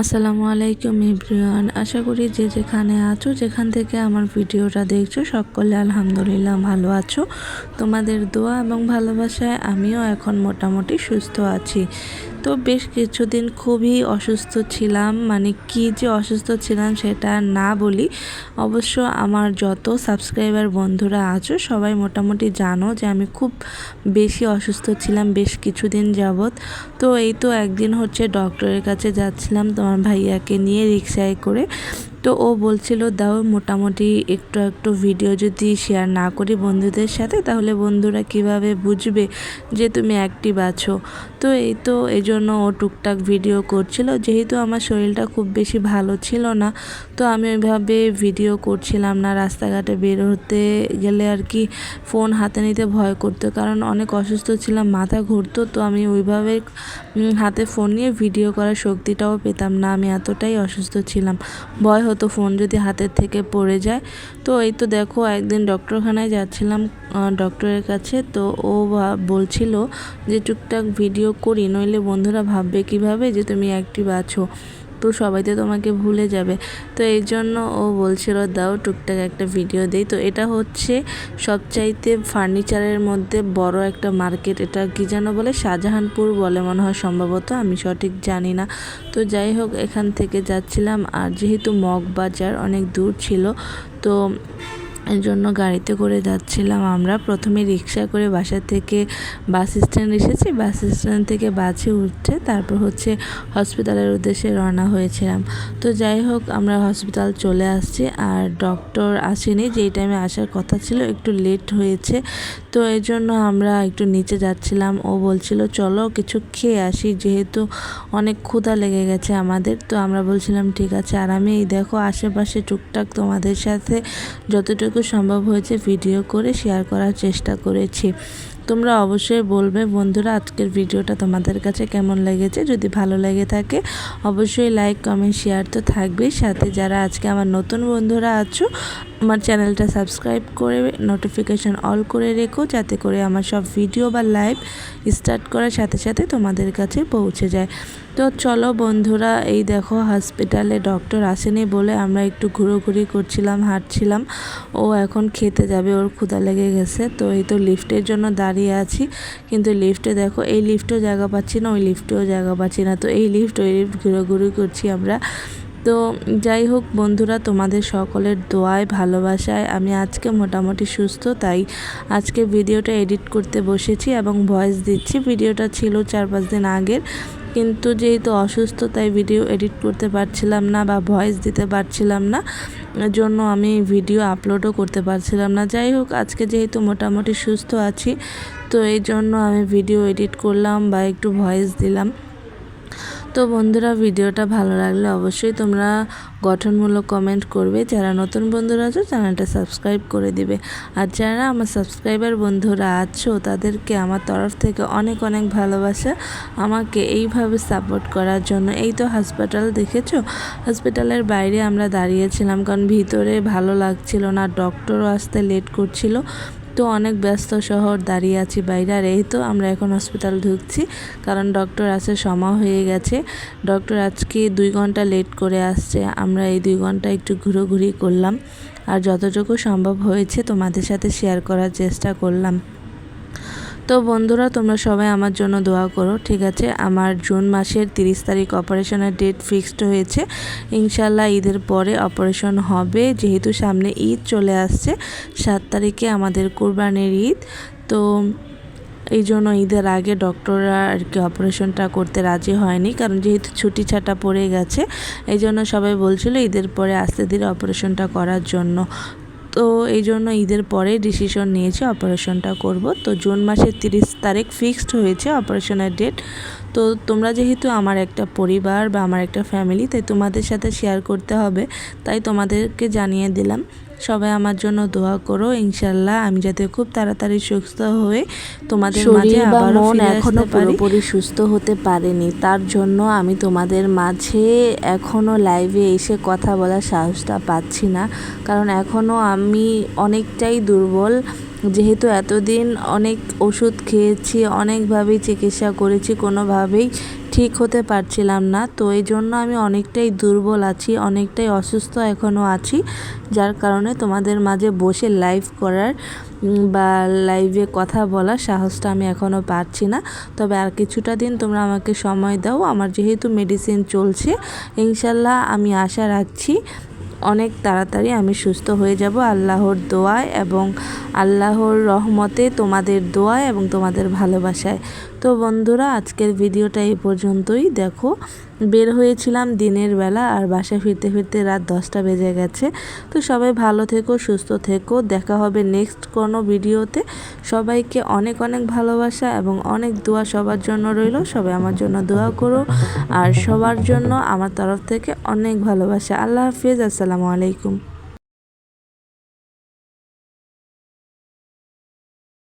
আসসালামু আলাইকুম ইব্রিয়ান আশা করি যে যেখানে আছো, যেখান থেকে আমার ভিডিওটা দেখছ, সকলে আলহামদুলিল্লাহ ভালো আছো। তোমাদের দোয়া এবং ভালোবাসায় আমিও এখন মোটামুটি সুস্থ আছি। তো বেশ কিছুদিন খুবই অসুস্থ ছিলাম। মানে কি যে অসুস্থ ছিলাম সেটা না বলি। অবশ্য আমার যত সাবস্ক্রাইবার বন্ধুরা আছো, সবাই মোটামুটি জানো যে আমি খুব বেশি অসুস্থ ছিলাম বেশ কিছুদিন যাবৎ। তো এই তো একদিন হচ্ছে ডক্টরের কাছে যাচ্ছিলাম তোমার ভাইয়াকে নিয়ে রিক্সায় করে। তো ও বলছিল, দাও মোটামুটি একটু একটু ভিডিও যদি শেয়ার না করি বন্ধুদের সাথে, তাহলে বন্ধুরা কীভাবে বুঝবে যে তুমি অ্যাক্টিভ আছো? তো এই তো এই জন্য ও টুকটাক ভিডিও করছিল। যেহেতু আমার শরীরটা খুব বেশি ভালো ছিল না, তো আমি ওইভাবে ভিডিও করছিলাম না। রাস্তাঘাটে বের হতে গেলে আর কি ফোন হাতে নিতে ভয় করতো, কারণ অনেক অসুস্থ ছিলাম, মাথা ঘুরতো, তো আমি ওইভাবে হাতে ফোন নিয়ে ভিডিও করার শক্তিটাও পেতাম না। আমি এতটাই অসুস্থ ছিলাম। ভয় হতো ফোন যদি হাতের থেকে পড়ে যায়। তো এই তো দেখো, একদিন ডক্টরখানায় যাচ্ছিলাম ডক্টরের কাছে। তো ও বলছিল যে, টুকটাক ভিডিও করি, নইলে বন্ধুরা ভাববে কীভাবে যে, তুমি অ্যাক্টিভ আছো? তো সবাই তো তোমাকে ভুলে যাবে। তো এই জন্য ও বলছিল, দাও টুকটাক একটা ভিডিও দেই। তো এটা হচ্ছে সবচাইতে ফার্নিচারের মধ্যে বড় একটা মার্কেট এটা কী যেন বলে, শাহজাহানপুর বলে মনে হয় সম্ভবত, আমি সঠিক জানি না। তো যাই হোক, এখান থেকে যাচ্ছিলাম। আর যেহেতু মগ বাজার অনেক দূর ছিল, তো জন্য গাড়িতে করে যাচ্ছিলাম। আমরা প্রথমে রিক্সা করে বাসা থেকে বাস স্ট্যান্ড এসেছি। বাস স্ট্যান্ড থেকে বাসে উঠছে তারপর হচ্ছে হসপিটালের উদ্দেশ্যে রওনা হয়েছিলাম। তো যাই হোক, আমরা হসপিটাল চলে আসছি। আর ডক্টর আসেনি। যেই টাইমে আসার কথা ছিল, একটু লেট হয়েছে। তো এই জন্য আমরা একটু নিচে যাচ্ছিলাম। ও বলছিল, চলো কিছু খেয়ে আসি, যেহেতু অনেক ক্ষুধা লেগে গেছে আমাদের। তো আমরা বলছিলাম, ঠিক আছে। আর আমি, এই দেখো, আশেপাশে টুকটাক তোমাদের সাথে যতটুকু সম্ভব হয়েছে ভিডিও করে শেয়ার করার চেষ্টা করেছি। তোমরা অবশ্যই বলবে, বন্ধুরা, আজকের ভিডিওটা তোমাদের কাছে কেমন লেগেছে? যদি ভালো লেগে থাকে, অবশ্যই লাইক, কমেন্ট, শেয়ার তো থাকবেই। সাথে যারা আজকে আমার নতুন বন্ধুরা আছো, আমার চ্যানেলটা সাবস্ক্রাইব করে নোটিফিকেশান অল করে রেখো, যাতে করে আমার সব ভিডিও বা লাইভ স্টার্ট করার সাথে সাথে তোমাদের কাছে পৌঁছে যায়। তো চলো বন্ধুরা, এই দেখো হসপিটালে ডক্টর আসেনি বলে আমরা একটু ঘুরোঘুরি করছিলাম, হাঁটছিলাম। ও এখন খেতে যাবে, ওর ক্ষুদা লেগে গেছে। তো এই তো লিফটের জন্য দাঁড়িয়ে আছি। কিন্তু লিফটে দেখো, এই লিফটেও জায়গা পাচ্ছি না, ওই লিফটেও জায়গা পাচ্ছি না। তো এই লিফট ওই লিফট ঘুরোঘুরি করছি আমরা। তো যাই হোক বন্ধুরা, তোমাদের সকলের দোয়ায়, ভালোবাসায়, আমি আজকে মোটামুটি সুস্থ, তাই আজকে ভিডিওটা এডিট করতে বসেছি এবং ভয়েস দিচ্ছি। ভিডিওটা ছিল চার পাঁচ দিন আগের। কিন্তু যেহেতু অসুস্থ, তাই ভিডিও এডিট করতে পারছিলাম না বা ভয়েস দিতে পারছিলাম না জন্য আমি ভিডিও আপলোডও করতে পারছিলাম না। যাই হোক, আজকে যেহেতু মোটামুটি সুস্থ আছি, তো এই জন্য আমি ভিডিও এডিট করলাম বা একটু ভয়েস দিলাম। তো বন্ধুরা, ভিডিওটা ভালো লাগলে অবশ্যই তোমরা গঠনমূলক কমেন্ট করবে। যারা নতুন বন্ধুরা আছো, চ্যানেলটা সাবস্ক্রাইব করে দিবে। আর যারা আমার সাবস্ক্রাইবার বন্ধুরা আছো, তাদেরকে আমার তরফ থেকে অনেক অনেক ভালোবাসা। আমাকে এইভাবে সাপোর্ট করার জন্য। এই তো হাসপাতাল দেখেছ? হসপিটালের বাইরে আমরা দাঁড়িয়েছিলাম, কারণ ভিতরে ভালো লাগছিল না। ডক্টরও আসতে লেট করছিল। তো অনেক ব্যস্ত শহর, দাঁড়িয়ে আছি বাইরে আর এই তো আমরা এখন হসপিটাল ঢুকছি, কারণ ডক্টর আছে সময় হয়ে গেছে। ডক্টর আজকে দুই ঘণ্টা লেট করে আসছে, আমরা এই দুই ঘণ্টা একটু ঘুরোঘুরি করলাম। আর যতটুকু সম্ভব হয়েছে তোমাদের সাথে শেয়ার করার চেষ্টা করলাম। তো বন্ধুরা, তোমরা সবাই আমার জন্য দোয়া করো, ঠিক আছে? আমার জুন মাসের তিরিশ তারিখ অপারেশনের ডেট ফিক্সড হয়েছে। ইনশাল্লাহ ঈদের পরে অপারেশন হবে, যেহেতু সামনে ঈদ চলে আসছে, সাত তারিখে আমাদের কোরবানির ঈদ। তো এই জন্য ঈদের আগে ডক্টররা আর কি অপারেশনটা করতে রাজি হয়নি, কারণ যেহেতু ছুটি ছাটা পড়ে গেছে, এই জন্য সবাই বলছিল ঈদের পরে আস্তে ধীরে অপারেশনটা করার জন্য। তো এই জন্য ঈদের পরে ডিসিশন নিয়েছে অপারেশনটা করব। তো জুন মাসের তিরিশ তারিখ ফিক্সড হয়েছে অপারেশনের ডেট তো তোমরা যেহেতু আমার একটা পরিবার বা আমার একটা ফ্যামিলি তাই তোমাদের সাথে শেয়ার করতে হবে। তাই তোমাদেরকে জানিয়ে দিলাম সবাই আমার জন্য দোয়া করো ইনশাল্লাহ আমি যাতে খুব তাড়াতাড়ি সুস্থ হয়ে তোমাদের মাঝে আবার মন এখনও পুরোপুরি সুস্থ হতে পারেনি তার জন্য আমি তোমাদের মাঝে এখনও লাইভে এসে কথা বলার সাহসটা পাচ্ছি না। কারণ এখনও আমি অনেকটাই দুর্বল যেহেতু এতদিন অনেক ওষুধ খেয়েছি, অনেকভাবেই চিকিৎসা করেছি, কোনোভাবেই ঠিক হতে পারছিলাম না। তো এই জন্য আমি অনেকটাই দুর্বল আছি, অনেকটাই অসুস্থ এখনও আছি। যার কারণে তোমাদের মাঝে বসে লাইভ করার বা লাইভে কথা বলার সাহসটা আমি এখনও পাচ্ছি না। তবে আর কিছুটা দিন তোমরা আমাকে সময় দাও, আমার যেহেতু মেডিসিন চলছে, ইনশাল্লাহ আমি আশা রাখছি অনেক তাড়াতাড়ি আমি সুস্থ হয়ে যাব। আল্লাহর দোয়ায় এবং আল্লাহর রহমতে তোমাদের দোয়ায় এবং তোমাদের ভালোবাসায়। তো বন্ধুরা, আজকের ভিডিওটা এই পর্যন্তই। দেখো, বের হয়েছিলাম দিনের বেলা আর বাসায় ফিরতে ফিরতে রাত দশটা বেজে গেছে। তো সবাই ভালো থেকো, সুস্থ থেকো। দেখা হবে নেক্সট কোনো ভিডিওতে। সবাইকে অনেক অনেক ভালোবাসা এবং অনেক দোয়া সবার জন্য রইল। সবাই আমার জন্য দোয়া করো। আর সবার জন্য আমার তরফ থেকে অনেক ভালোবাসা। আল্লাহ হাফিজ। আসসালামু আলাইকুম।